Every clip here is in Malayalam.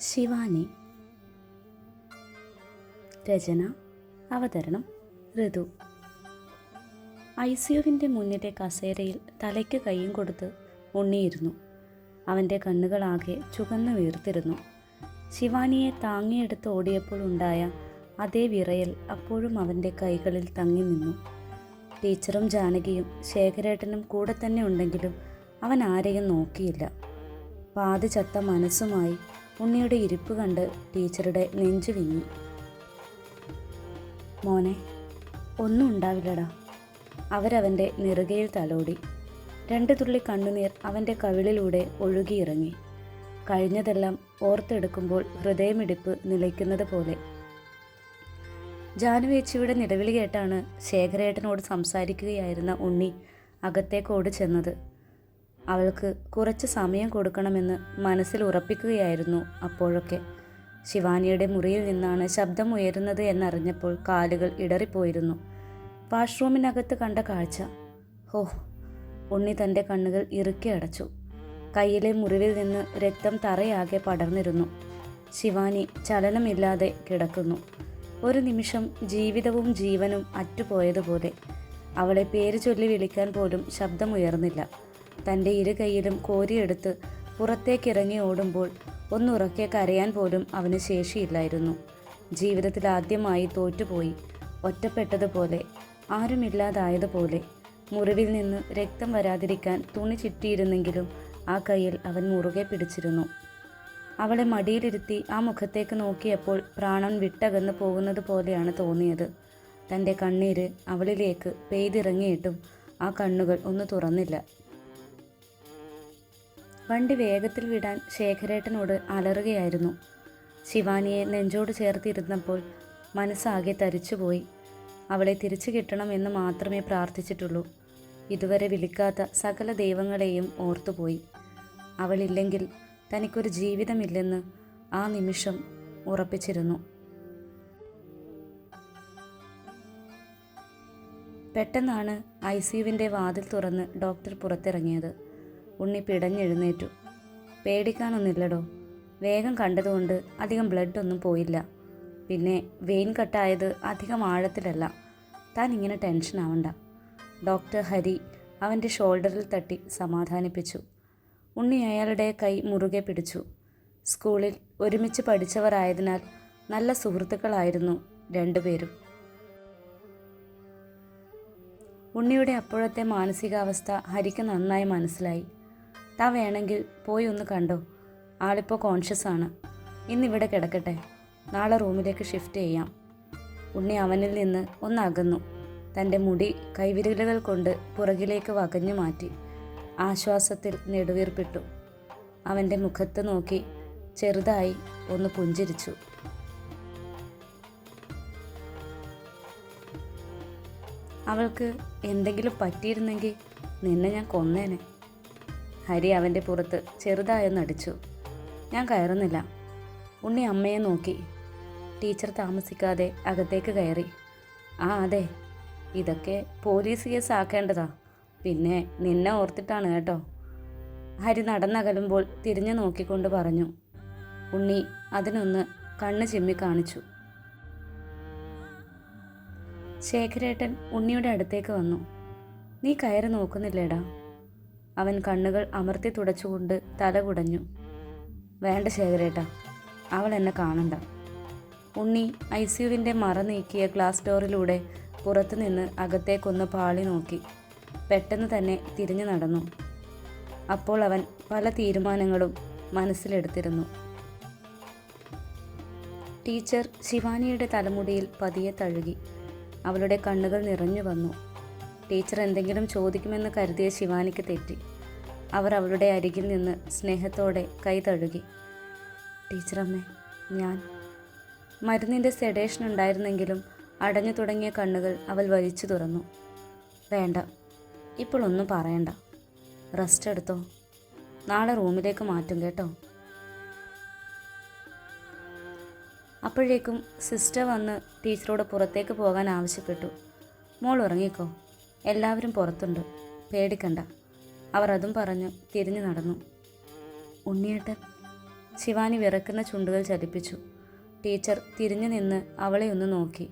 ശിവാനി. രചന അവതരണം ഋതു. ഐ സിയുവിന്റെ മുന്നിലെ കസേരയിൽ തലയ്ക്ക് കൈയും കൊടുത്ത് ഉണ്ണിയിരുന്നു. അവന്റെ കണ്ണുകളാകെ ചുവന്നു വീർത്തിരുന്നു. ശിവാനിയെ താങ്ങിയെടുത്ത് ഓടിയപ്പോൾ ഉണ്ടായ അതേ വിറയൽ അപ്പോഴും അവന്റെ കൈകളിൽ തങ്ങി നിന്നു. ടീച്ചറും ജാനകിയും ശേഖരേട്ടനും കൂടെ തന്നെ ഉണ്ടെങ്കിലും അവൻ ആരെയും നോക്കിയില്ല. പാതി ചത്ത മനസ്സുമായി ഉണ്ണിയുടെ ഇരിപ്പ് കണ്ട് ടീച്ചറുടെ നെഞ്ചു വിങ്ങി. മോനെ ഒന്നും ഉണ്ടാവില്ലടാ. അവരവന്റെ നെറുകയിൽ തലോടി. രണ്ട് തുള്ളി കണ്ണുനീർ അവന്റെ കവിളിലൂടെ ഒഴുകിയിറങ്ങി. കഴിഞ്ഞതെല്ലാം ഓർത്തെടുക്കുമ്പോൾ ഹൃദയമിടിപ്പ് നിലയ്ക്കുന്നത് പോലെ. ജാനുവേച്ചിയുടെ നിലവിളി കേട്ടാണ് ശേഖരേട്ടനോട് സംസാരിക്കുകയായിരുന്ന ഉണ്ണി അകത്തേക്കോട് ചെന്നത്. അവൾക്ക് കുറച്ച് സമയം കൊടുക്കണമെന്ന് മനസ്സിൽ ഉറപ്പിക്കുകയായിരുന്നു അപ്പോഴൊക്കെ. ശിവാനിയുടെ മുറിയിൽ നിന്നാണ് ശബ്ദം ഉയരുന്നത് എന്നറിഞ്ഞപ്പോൾ കാലുകൾ ഇടറിപ്പോയിരുന്നു. വാഷ്റൂമിനകത്ത് കണ്ട കാഴ്ച. ഹോ ഉണ്ണി തന്റെ കണ്ണുകൾ ഇറുക്കി അടച്ചു. കയ്യിലെ മുറിവിൽ നിന്ന് രക്തം തറയാകെ പടർന്നിരുന്നു. ശിവാനി ചലനമില്ലാതെ കിടക്കുന്നു. ഒരു നിമിഷം ജീവിതവും ജീവനും അറ്റുപോയതുപോലെ. അവളെ പേര് ചൊല്ലി വിളിക്കാൻ പോലും ശബ്ദമുയർന്നില്ല. തന്റെ ഇരു കൈയിലും കോരിയെടുത്ത് പുറത്തേക്കിറങ്ങി ഓടുമ്പോൾ ഒന്നുറക്കെ കരയാൻ പോലും അവന് ശേഷിയില്ലായിരുന്നു. ജീവിതത്തിൽ ആദ്യമായി തോറ്റുപോയി. ഒറ്റപ്പെട്ടതുപോലെ ആരുമില്ലാതായതുപോലെ മുറിവിൽ നിന്ന് രക്തം വരാതിരിക്കാൻ തുണി ചുറ്റിയിരുന്നെങ്കിലും ആ കയ്യിൽ അവൻ മുറുകെ പിടിച്ചിരുന്നു. അവളെ മടിയിലിരുത്തി ആ മുഖത്തേക്ക് നോക്കിയപ്പോൾ പ്രാണൻ വിട്ടകന്ന് പോകുന്നത് പോലെയാണ് തോന്നിയത്. തന്റെ കണ്ണീര് അവളിലേക്ക് പെയ്തിറങ്ങിയിട്ടും ആ കണ്ണുകൾ ഒന്ന് തുറന്നില്ല. വണ്ടി വേഗത്തിൽ വിടാൻ ശേഖരേട്ടനോട് അലറുകയായിരുന്നു. ശിവാനിയെ നെഞ്ചോട് ചേർത്തിരുന്നപ്പോൾ മനസ്സാകെ തരിച്ചുപോയി. അവളെ തിരിച്ചു കിട്ടണമെന്ന് മാത്രമേ പ്രാർത്ഥിച്ചിട്ടുള്ളൂ. ഇതുവരെ വിളിക്കാത്ത സകല ദൈവങ്ങളെയും ഓർത്തുപോയി. അവളില്ലെങ്കിൽ തനിക്കൊരു ജീവിതമില്ലെന്ന് ആ നിമിഷം ഉറപ്പിച്ചിരുന്നു. പെട്ടെന്നാണ് ഐ സിയുവിന്റെ വാതിൽ തുറന്ന് ഡോക്ടർ പുറത്തിറങ്ങിയത്. ഉണ്ണി പിടഞ്ഞെഴുന്നേറ്റു. പേടിക്കാനൊന്നില്ലടോ വേഗം കണ്ടതുകൊണ്ട് അധികം ബ്ലഡ് ഒന്നും പോയില്ല. പിന്നെ വെയിൻ കട്ടായത് അധികം ആഴത്തിലല്ല. താൻ ഇങ്ങനെ ടെൻഷൻ ആവണ്ട. ഡോക്ടർ ഹരി അവന്റെ ഷോൾഡറിൽ തട്ടി സമാധാനിപ്പിച്ചു. ഉണ്ണി അയാളുടെ കൈ മുറുകെ പിടിച്ചു. സ്കൂളിൽ ഒരുമിച്ച് പഠിച്ചവരായതിനാൽ നല്ല സുഹൃത്തുക്കളായിരുന്നു രണ്ടുപേരും. ഉണ്ണിയുടെ അപ്പോഴത്തെ മാനസികാവസ്ഥ ഹരിക്ക് നന്നായി മനസ്സിലായി. താ വേണമെങ്കിൽ പോയി ഒന്ന് കണ്ടോ? ആളിപ്പോൾ കോൺഷ്യസ് ആണ്. ഇന്നിവിടെ കിടക്കട്ടെ. നാളെ റൂമിലേക്ക് ഷിഫ്റ്റ് ചെയ്യാം. ഉണ്ണി അവനിൽ നിന്ന് ഒന്നകന്നു തന്റെ മുടി കൈവിരലുകൾ കൊണ്ട് പുറകിലേക്ക് വകഞ്ഞു മാറ്റി ആശ്വാസത്തിൽ നെടുവീർപ്പിട്ടു. അവന്റെ മുഖത്ത് നോക്കി ചെറുതായി ഒന്ന് പുഞ്ചിരിച്ചു. അവൾക്ക് എന്തെങ്കിലും പറ്റിയിരുന്നെങ്കിൽ നിന്നെ ഞാൻ കൊന്നേനെ. ഹരി അവന്റെ പുറത്ത് ചെറുതായൊന്ന് അടിച്ചു ഞാൻ കയറുന്നില്ല. ഉണ്ണി അമ്മയെ നോക്കി. ടീച്ചർ താമസിക്കാതെ അകത്തേക്ക് കയറി. ആ അതെ. ഇതൊക്കെ പോലീസ് കേസ് ആക്കേണ്ടതാ പിന്നെ നിന്നെ ഓർത്തിട്ടാണ് കേട്ടോ. ഹരി നടന്നകലുമ്പോൾ തിരിഞ്ഞു നോക്കിക്കൊണ്ട് പറഞ്ഞു. ഉണ്ണി അതിനൊന്ന് കണ്ണ് ചിമ്മി കാണിച്ചു. ശേഖരേട്ടൻ ഉണ്ണിയുടെ അടുത്തേക്ക് വന്നു. നീ കയറി നോക്കുന്നില്ലേടാ? അവൻ കണ്ണുകൾ അമർത്തി തുടച്ചുകൊണ്ട് തല കുടഞ്ഞു. വേണ്ട ശേഖരേട്ട അവൾ എന്നെ കാണണ്ട. ഉണ്ണി ഐ സിയുവിന്റെ മറ നീക്കിയ ഗ്ലാസ് ഡോറിലൂടെ പുറത്തുനിന്ന് അകത്തേക്കൊന്ന് പാളി നോക്കി. പെട്ടെന്ന് തന്നെ തിരിഞ്ഞു നടന്നു. അപ്പോൾ അവൻ പല തീരുമാനങ്ങളും മനസ്സിലെടുത്തിരുന്നു. ടീച്ചർ ശിവാനിയുടെ തലമുടിയിൽ പതിയെ തഴുകി. അവളുടെ കണ്ണുകൾ നിറഞ്ഞു വന്നു. ടീച്ചർ എന്തെങ്കിലും ചോദിക്കുമെന്ന് കരുതിയ ശിവാനിക്ക് തെറ്റി. അവർ അവളുടെ അരികിൽ നിന്ന് സ്നേഹത്തോടെ കൈ തഴുകി. ടീച്ചറമ്മേ ഞാൻ മരുന്നിന്റെ സെഡേഷൻ ഉണ്ടായിരുന്നെങ്കിലും അടഞ്ഞു തുടങ്ങിയ കണ്ണുകൾ അവൾ വലിച്ചു തുറന്നു. വേണ്ട ഇപ്പോൾ ഒന്നും പറയണ്ട. റെസ്റ്റ് എടുത്തോ. നാളെ റൂമിലേക്ക് മാറ്റും കേട്ടോ. അപ്പോഴേക്കും സിസ്റ്റർ വന്ന് ടീച്ചറോട് പുറത്തേക്ക് പോകാൻ ആവശ്യപ്പെട്ടു. മോൾ ഉറങ്ങിക്കോ. എല്ലാവരും പുറത്തുണ്ട്. പേടിക്കണ്ട. അവർ അതും പറഞ്ഞു തിരിഞ്ഞു നടന്നു. ഉണ്ണിയേട്ടൻ ശിവാനി വിറക്കുന്ന ചുണ്ടുകൾ ചലിപ്പിച്ചു ടീച്ചർ തിരിഞ്ഞു നിന്ന് അവളെ ഒന്ന് നോക്കി.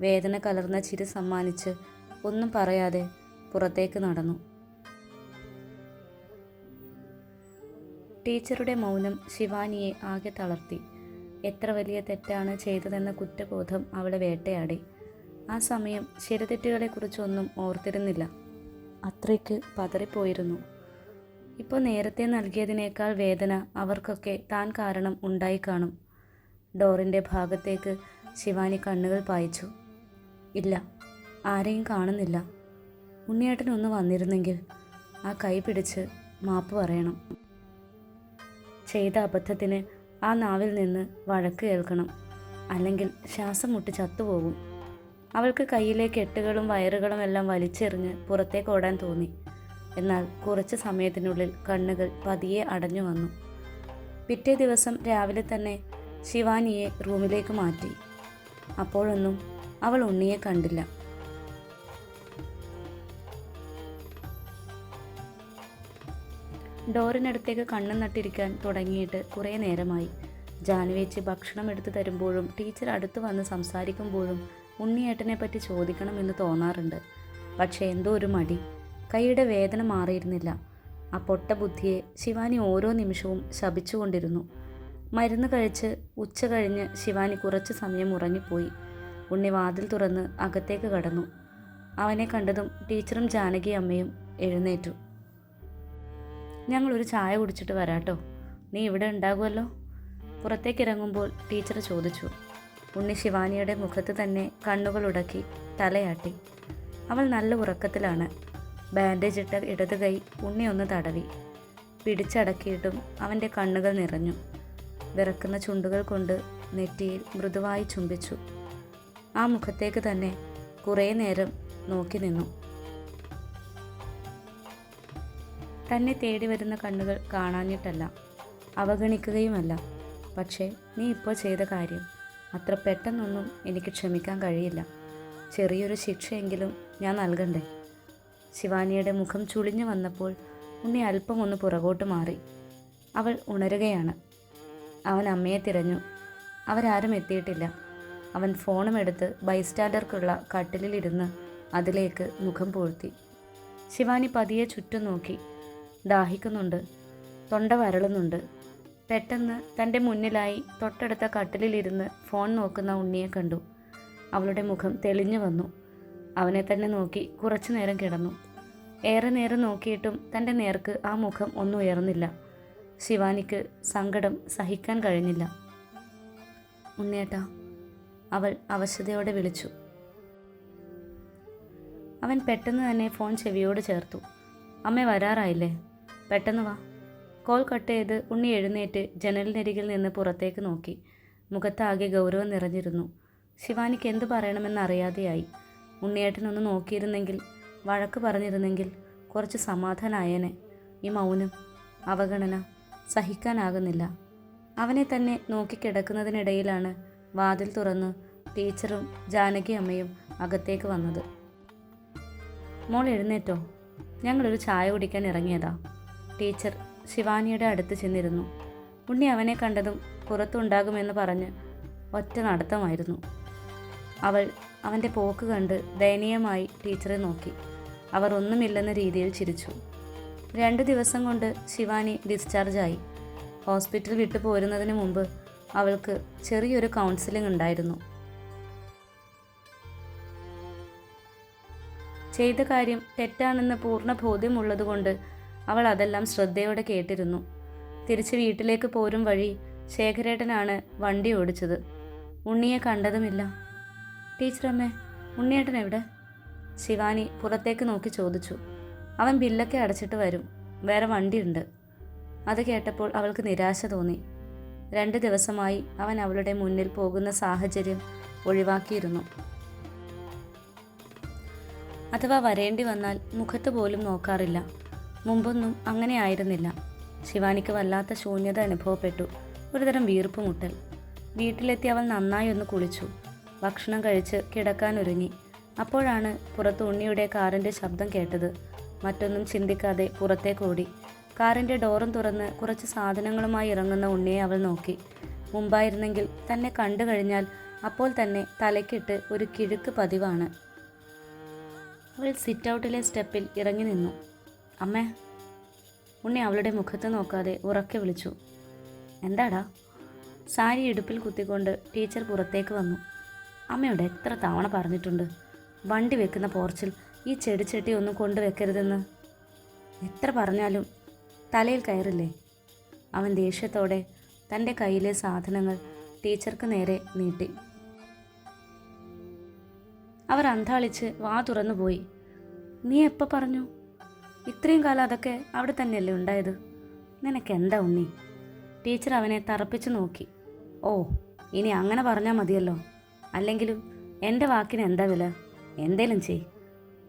വേദന കലർന്ന ചിരി സമ്മാനിച്ച് ഒന്നും പറയാതെ പുറത്തേക്ക് നടന്നു. ടീച്ചറുടെ മൗനം ശിവാനിയെ ആകെ തളർത്തി. എത്ര വലിയ തെറ്റാണ് ചെയ്തതെന്ന കുറ്റബോധം അവളെ വേട്ടയാടി. ആ സമയം ശരിതെറ്റുകളെക്കുറിച്ചൊന്നും ഓർത്തിരുന്നില്ല. അത്രയ്ക്ക് പതറിപ്പോയിരുന്നു. ഇപ്പോൾ നേരത്തെ നൽകിയതിനേക്കാൾ വേദന അവർക്കൊക്കെ താൻ കാരണം ഉണ്ടായി കാണും. ഡോറിന്റെ ഭാഗത്തേക്ക് ശിവാനി കണ്ണുകൾ പായിച്ചു. ഇല്ല ആരെയും കാണുന്നില്ല. ഉണ്ണിയേട്ടൻ ഒന്ന് വന്നിരുന്നെങ്കിൽ ആ കൈ പിടിച്ച് മാപ്പ് പറയണം. ചെയ്ത അബദ്ധത്തിന് ആ നാവിൽ നിന്ന് വഴക്ക് കേൾക്കണം. അല്ലെങ്കിൽ ശ്വാസം മുട്ടി ചത്തുപോകും. അവൾക്ക് കയ്യിലെ കെട്ടുകളും വയറുകളും എല്ലാം വലിച്ചെറിഞ്ഞ് പുറത്തേക്ക് ഓടാൻ തോന്നി. എന്നാൽ കുറച്ച് സമയത്തിനുള്ളിൽ കണ്ണുകൾ പതിയെ അടഞ്ഞു വന്നു. പിറ്റേ ദിവസം രാവിലെ തന്നെ ശിവാനിയെ റൂമിലേക്ക് മാറ്റി. അപ്പോഴൊന്നും അവൾ ഉണ്ണിയെ കണ്ടില്ല. ഡോറിനടുത്തേക്ക് കണ്ണു നട്ടിരിക്കാൻ തുടങ്ങിയിട്ട് കുറേ നേരമായി. ജാനുവേച്ചി ഭക്ഷണം എടുത്തു തരുമ്പോഴും ടീച്ചർ അടുത്ത് വന്ന് സംസാരിക്കുമ്പോഴും ഉണ്ണിയേട്ടനെ പറ്റി ചോദിക്കണം എന്ന് തോന്നാറുണ്ട്. പക്ഷേ എന്തോ ഒരു മടി. കൈയുടെ വേദന മാറിയിരുന്നില്ല. ആ പൊട്ട ബുദ്ധിയെ ശിവാനി ഓരോ നിമിഷവും ശപിച്ചുകൊണ്ടിരുന്നു. മരുന്ന് കഴിച്ച് ഉച്ച കഴിഞ്ഞ് ശിവാനി കുറച്ച് സമയം ഉറങ്ങിപ്പോയി. ഉണ്ണി വാതിൽ തുറന്ന് അകത്തേക്ക് കടന്നു. അവനെ കണ്ടതും ടീച്ചറും ജാനകി അമ്മയും എഴുന്നേറ്റു. ഞങ്ങളൊരു ചായ കുടിച്ചിട്ട് വരാട്ടോ. നീ ഇവിടെ ഉണ്ടാകുമല്ലോ പുറത്തേക്ക് ഇറങ്ങുമ്പോൾ ടീച്ചർ ചോദിച്ചു. ഉണ്ണി ശിവാനിയുടെ മുഖത്ത് തന്നെ കണ്ണുകൾ ഉടക്കി തലയാട്ടി. അവൾ നല്ല ഉറക്കത്തിലാണ്. ബാൻഡേജ് ഇട്ട ഇടത് കൈ ഉണ്ണി ഒന്ന് തടവി. പിടിച്ചടക്കിയിട്ടും അവന്റെ കണ്ണുകൾ നിറഞ്ഞു. വിറക്കുന്ന ചുണ്ടുകൾ കൊണ്ട് നെറ്റിയിൽ മൃദുവായി ചുംബിച്ചു. ആ മുഖത്തേക്ക് തന്നെ കുറേ നേരം നോക്കി നിന്നു. തന്നെ തേടി വരുന്ന കണ്ണുകൾ കാണാഞ്ഞിട്ടല്ല. അവഗണിക്കുകയുമല്ല. പക്ഷേ നീ ഇപ്പോൾ ചെയ്ത കാര്യം അത്ര പെട്ടെന്നൊന്നും എനിക്ക് ക്ഷമിക്കാൻ കഴിയില്ല. ചെറിയൊരു ശിക്ഷയെങ്കിലും ഞാൻ നൽകണ്ടേ? ശിവാനിയുടെ മുഖം ചുളിഞ്ഞു വന്നപ്പോൾ ഉണ്ണി അല്പം ഒന്ന് പുറകോട്ട് മാറി. അവൾ ഉണരുകയാണ്. അവൻ അമ്മയെ തിരഞ്ഞു. അവരാരും എത്തിയിട്ടില്ല. അവൻ ഫോണും എടുത്ത് ബൈസ്റ്റാൻഡർക്കുള്ള കട്ടിലിരുന്ന് അതിലേക്ക് മുഖം പൂഴ്ത്തി. ശിവാനി പതിയെ ചുറ്റും നോക്കി. ദാഹിക്കുന്നുണ്ട്. തൊണ്ട വരളുന്നുണ്ട്. പെട്ടെന്ന് തന്റെ മുന്നിലായി തൊട്ടടുത്ത കട്ടിലിരുന്ന് ഫോൺ നോക്കുന്ന ഉണ്ണിയെ കണ്ടു. അവളുടെ മുഖം തെളിഞ്ഞു വന്നു. അവനെ തന്നെ നോക്കി കുറച്ചു നേരം കിടന്നു. ഏറെ നേരം നോക്കിയിട്ടും തന്റെ നേർക്ക് ആ മുഖം ഒന്നും ഉയർന്നില്ല. ശിവാനിക്ക് സങ്കടം സഹിക്കാൻ കഴിഞ്ഞില്ല. ഉണ്ണിയേട്ടാ അവൾ അവശതയോടെ വിളിച്ചു. അവൻ പെട്ടെന്ന് തന്നെ ഫോൺ ചെവിയോട് ചേർത്തു. അമ്മ വരാറായില്ലേ? പെട്ടെന്ന് വാ. കോൾ കട്ട് ചെയ്ത് ഉണ്ണി എഴുന്നേറ്റ് ജനലിനരികിൽ നിന്ന് പുറത്തേക്ക് നോക്കി. മുഖത്താകെ ഗൗരവം നിറഞ്ഞിരുന്നു. ശിവാനിക്ക് എന്തു പറയണമെന്നറിയാതെയായി ഉണ്ണിയേട്ടനൊന്ന് നോക്കിയിരുന്നെങ്കിൽ വഴക്ക് പറഞ്ഞിരുന്നെങ്കിൽ കുറച്ച് സമാധാനായേനെ. ഈ മൗനം അവഗണന സഹിക്കാനാകുന്നില്ല. അവനെ തന്നെ നോക്കിക്കിടക്കുന്നതിനിടയിലാണ് വാതിൽ തുറന്ന് ടീച്ചറും ജാനകി അമ്മയും അകത്തേക്ക് വന്നത്. മോൾ എഴുന്നേറ്റോ? ഞങ്ങളൊരു ചായ കുടിക്കാൻ ഇറങ്ങിയതാ. ടീച്ചർ ശിവാനിയുടെ അടുത്ത് ചെന്നിരുന്നു. ഉണ്ണി അവനെ കണ്ടതും പുറത്തുണ്ടാകുമെന്ന് പറഞ്ഞ് ഒറ്റ നടത്തമായിരുന്നു. അവൾ അവന്റെ പോക്ക് കണ്ട് ദയനീയമായി ടീച്ചറെ നോക്കി. അവർ ഒന്നുമില്ലെന്ന രീതിയിൽ ചിരിച്ചു. രണ്ട് ദിവസം കൊണ്ട് ശിവാനി ഡിസ്ചാർജായി ഹോസ്പിറ്റൽ വിട്ടു പോരുന്നതിന് മുമ്പ് അവൾക്ക് ചെറിയൊരു കൗൺസിലിംഗ് ഉണ്ടായിരുന്നു. ചെയ്ത കാര്യം തെറ്റാണെന്ന് പൂർണ ബോധ്യമുള്ളതുകൊണ്ട് അവൾ അതെല്ലാം ശ്രദ്ധയോടെ കേട്ടിരുന്നു. തിരിച്ച് വീട്ടിലേക്ക് പോരും വഴി ശേഖരേട്ടനാണ് വണ്ടി ഓടിച്ചത്. ഉണ്ണിയെ കണ്ടതുമില്ല. ടീച്ചറമ്മേ ഉണ്ണിയേട്ടൻ എവിടെ? ശിവാനി പുറത്തേക്ക് നോക്കി ചോദിച്ചു. അവൻ ബില്ലൊക്കെ അടച്ചിട്ട് വരും. വേറെ വണ്ടിയുണ്ട്. അത് കേട്ടപ്പോൾ അവൾക്ക് നിരാശ തോന്നി. രണ്ട് ദിവസമായി അവൻ അവളുടെ മുന്നിൽ പോകുന്ന സാഹചര്യം ഒഴിവാക്കിയിരുന്നു. അഥവാ വരേണ്ടി വന്നാൽ മുഖത്ത് പോലും നോക്കാറില്ല. മുമ്പൊന്നും അങ്ങനെ ആയിരുന്നില്ല ശിവാനിക്ക് വല്ലാത്ത ശൂന്യത അനുഭവപ്പെട്ടു. ഒരുതരം വീർപ്പ് മുട്ടൽ വീട്ടിലെത്തി അവൾ നന്നായി ഒന്ന് കുളിച്ചു. ഭക്ഷണം കഴിച്ച് കിടക്കാനൊരുങ്ങി. അപ്പോഴാണ് പുറത്ത് ഉണ്ണിയുടെ കാറിന്റെ ശബ്ദം കേട്ടത്. മറ്റൊന്നും ചിന്തിക്കാതെ പുറത്തേക്ക് ഓടി. കാറിന്റെ ഡോറും തുറന്ന് കുറച്ച് സാധനങ്ങളുമായി ഇറങ്ങുന്ന ഉണ്ണിയെ അവൾ നോക്കി. മുമ്പായിരുന്നെങ്കിൽ തന്നെ കണ്ടു കഴിഞ്ഞാൽ അപ്പോൾ തന്നെ തലക്കിട്ട് ഒരു കിഴുക്ക് പതിവാണ്. അവൾ സിറ്റ് ഔട്ടിലെ സ്റ്റെപ്പിൽ ഇറങ്ങി നിന്നു. അമ്മേ ഉണ്ണി അവളുടെ മുഖത്ത് നോക്കാതെ ഉറക്കെ വിളിച്ചു. എന്താടാ? സാരി ഇടുപ്പിൽ കുത്തിക്കൊണ്ട് ടീച്ചർ പുറത്തേക്ക് വന്നു. അമ്മയോട് എത്ര തവണ പറഞ്ഞിട്ടുണ്ട് വണ്ടി വെക്കുന്ന പോർച്ചിൽ ഈ ചെടിച്ചട്ടി ഒന്നും കൊണ്ടുവെക്കരുതെന്ന്. എത്ര പറഞ്ഞാലും തലയിൽ കയറില്ലേ? അവൻ ദേഷ്യത്തോടെ തന്റെ കയ്യിലെ സാധനങ്ങൾ ടീച്ചർക്ക് നേരെ നീട്ടി. അവർ അന്താളിച്ച് വാ തുറന്നു പോയി നീ എപ്പോൾ പറഞ്ഞു? ഇത്രയും കാലം അതൊക്കെ അവിടെ തന്നെയല്ലേ ഉണ്ടായത്? നിനക്ക് എന്താ ഉണ്ണി? ടീച്ചർ അവനെ തറപ്പിച്ചു നോക്കി. ഓ ഇനി അങ്ങനെ പറഞ്ഞാൽ മതിയല്ലോ. അല്ലെങ്കിലും എന്റെ വാക്കിന് എന്താ വില? എന്തേലും ചെയ്.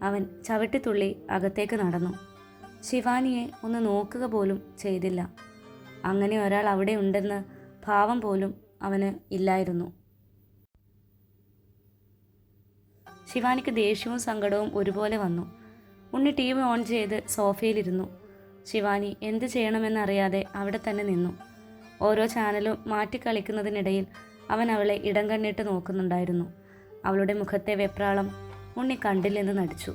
അവൻ ചവിട്ടിത്തുള്ളി അകത്തേക്ക് നടന്നു. ശിവാനിയെ ഒന്ന് നോക്കുക പോലും ചെയ്തില്ല. അങ്ങനെ ഒരാൾ അവിടെ ഉണ്ടെന്ന് ഭാവം പോലും അവന് ഇല്ലായിരുന്നു. ശിവാനിക്ക് ദേഷ്യവും സങ്കടവും ഒരുപോലെ വന്നു. ഉണ്ണി ടി വി ഓൺ ചെയ്ത് സോഫയിലിരുന്നു. ശിവാനി എന്ത് ചെയ്യണമെന്നറിയാതെ അവിടെ തന്നെ നിന്നു. ഓരോ ചാനലും മാറ്റിക്കളിക്കുന്നതിനിടയിൽ അവൻ അവളെ ഇടം കണ്ണിട്ട് നോക്കുന്നുണ്ടായിരുന്നു. അവളുടെ മുഖത്തെ വെപ്രാളം ഉണ്ണി കണ്ടില്ലെന്ന് നടിച്ചു.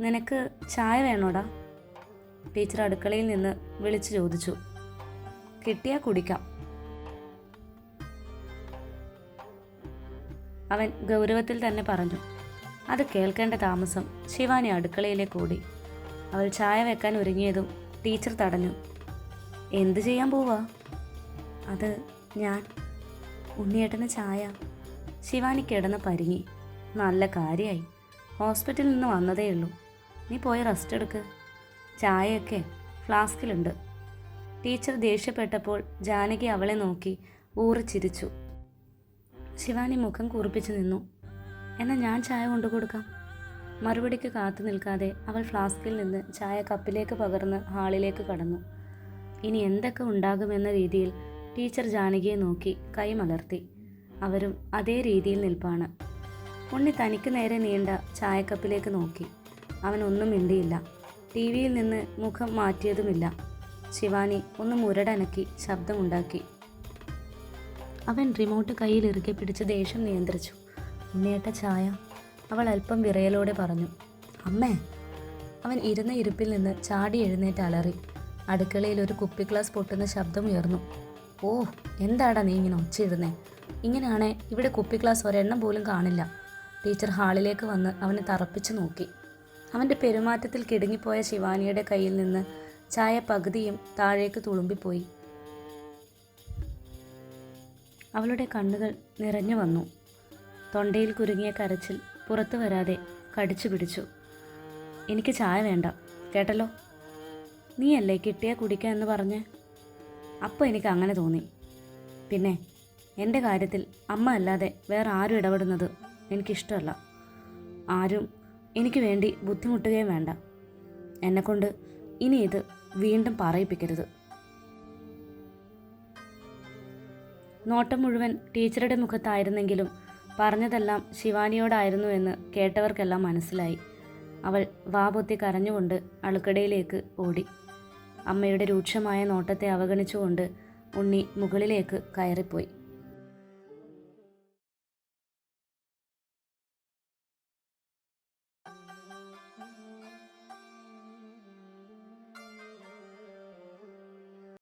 നിനക്ക് ചായ വേണോടാ? ടീച്ചർ അടുക്കളയിൽ നിന്ന് വിളിച്ചു ചോദിച്ചു. കിട്ടിയാൽ കുടിക്കാം. അവൻ ഗൗരവത്തിൽ തന്നെ പറഞ്ഞു. അത് കേൾക്കേണ്ട താമസം ശിവാനി അടുക്കളയിലേക്ക് ഓടി അവൾ ചായ വെക്കാൻ ഒരുങ്ങിയതും ടീച്ചർ തടഞ്ഞു. എന്തു ചെയ്യാൻ പോവാ? അത് ഞാൻ ഉണ്ണിയേട്ടന് ചായ. ശിവാനി കിടന്ന് പരിങ്ങി. നല്ല കാര്യമായി ഹോസ്പിറ്റലിൽ നിന്ന് വന്നതേ ഉള്ളൂ. നീ പോയി റെസ്റ്റ് എടുക്ക്. ചായയൊക്കെ ഫ്ലാസ്കിലുണ്ട്. ടീച്ചർ ദേഷ്യപ്പെട്ടപ്പോൾ ജാനകി അവളെ നോക്കി ഊറിച്ചിരിച്ചു. ശിവാനി മുഖം കുറിപ്പിച്ചു നിന്നു. എന്നാൽ ഞാൻ ചായ കൊണ്ടു കൊടുക്കാം. മറുപടിക്ക് കാത്തു നിൽക്കാതെ അവൾ ഫ്ലാസ്കിൽ നിന്ന് ചായ കപ്പിലേക്ക് പകർന്ന് ഹാളിലേക്ക് കടന്നു. ഇനി എന്തൊക്കെ ഉണ്ടാകുമെന്ന രീതിയിൽ ടീച്ചർ ജാനകിയെ നോക്കി കൈമലർത്തി അവരും അതേ രീതിയിൽ നിൽപ്പാണ്. ഉണ്ണി തനിക്ക് നേരെ നീണ്ട ചായക്കപ്പിലേക്ക് നോക്കി. അവനൊന്നും മിണ്ടിയില്ല. ടി വിയിൽ നിന്ന് മുഖം മാറ്റിയതുമില്ല. ശിവാനി ഒന്ന് മുരടനക്കി ശബ്ദമുണ്ടാക്കി. അവൻ റിമോട്ട് കയ്യിൽ ഇറുകെ പിടിച്ച് ദേഷ്യം നിയന്ത്രിച്ചു. ഉണ്ണിയേട്ട ചായ. അവൾ അല്പം വിറയലോടെ പറഞ്ഞു അമ്മേ. അവൻ ഇരുന്ന ഇരിപ്പിൽ നിന്ന് ചാടി എഴുന്നേറ്റ് അലറി. അടുക്കളയിൽ ഒരു കുപ്പി ഗ്ലാസ് പൊട്ടുന്ന ശബ്ദം ഉയർന്നു. ഓ എന്താടാ നീ ഇങ്ങനെ ഒച്ചയിടുന്നേ ഇങ്ങനെയാണേ ഇവിടെ കുപ്പി ഗ്ലാസ് ഒരെണ്ണം പോലും കാണില്ല. ടീച്ചർ ഹാളിലേക്ക് വന്ന് അവനെ തറപ്പിച്ചു നോക്കി. അവന്റെ പെരുമാറ്റത്തിൽ കിടുങ്ങിപ്പോയ ശിവാനിയുടെ കയ്യിൽ നിന്ന് ചായ പകുതിയും താഴേക്ക് തുളുമ്പിപ്പോയി. അവളുടെ കണ്ണുകൾ നിറഞ്ഞു വന്നു. തൊണ്ടയിൽ കുരുങ്ങിയ കരച്ചിൽ പുറത്തു വരാതെ കടിച്ചു പിടിച്ചു. എനിക്ക് ചായ വേണ്ട കേട്ടല്ലോ? നീയല്ലേ കിട്ടിയ കുടിക്കുക എന്ന് പറഞ്ഞ്? അപ്പോൾ എനിക്ക് അങ്ങനെ തോന്നി. പിന്നെ എന്റെ കാര്യത്തിൽ അമ്മ അല്ലാതെ വേറെ ആരും ഇടപെടുന്നത് എനിക്കിഷ്ടമല്ല. ആരും എനിക്ക് വേണ്ടി ബുദ്ധിമുട്ടുകയും വേണ്ട. എന്നെക്കൊണ്ട് ഇനി ഇത് വീണ്ടും പറയിപ്പിക്കരുത്. നോട്ടം മുഴുവൻ ടീച്ചറുടെ മുഖത്തായിരുന്നെങ്കിലും പറഞ്ഞതെല്ലാം ശിവാനിയോടായിരുന്നു എന്ന് കേട്ടവർക്കെല്ലാം മനസ്സിലായി. അവൾ വാപൊത്തി കരഞ്ഞുകൊണ്ട് അളുക്കടയിലേക്ക് ഓടി. അമ്മയുടെ രൂക്ഷമായ നോട്ടത്തെ അവഗണിച്ചുകൊണ്ട് ഉണ്ണി മുകളിലേക്ക് കയറിപ്പോയി.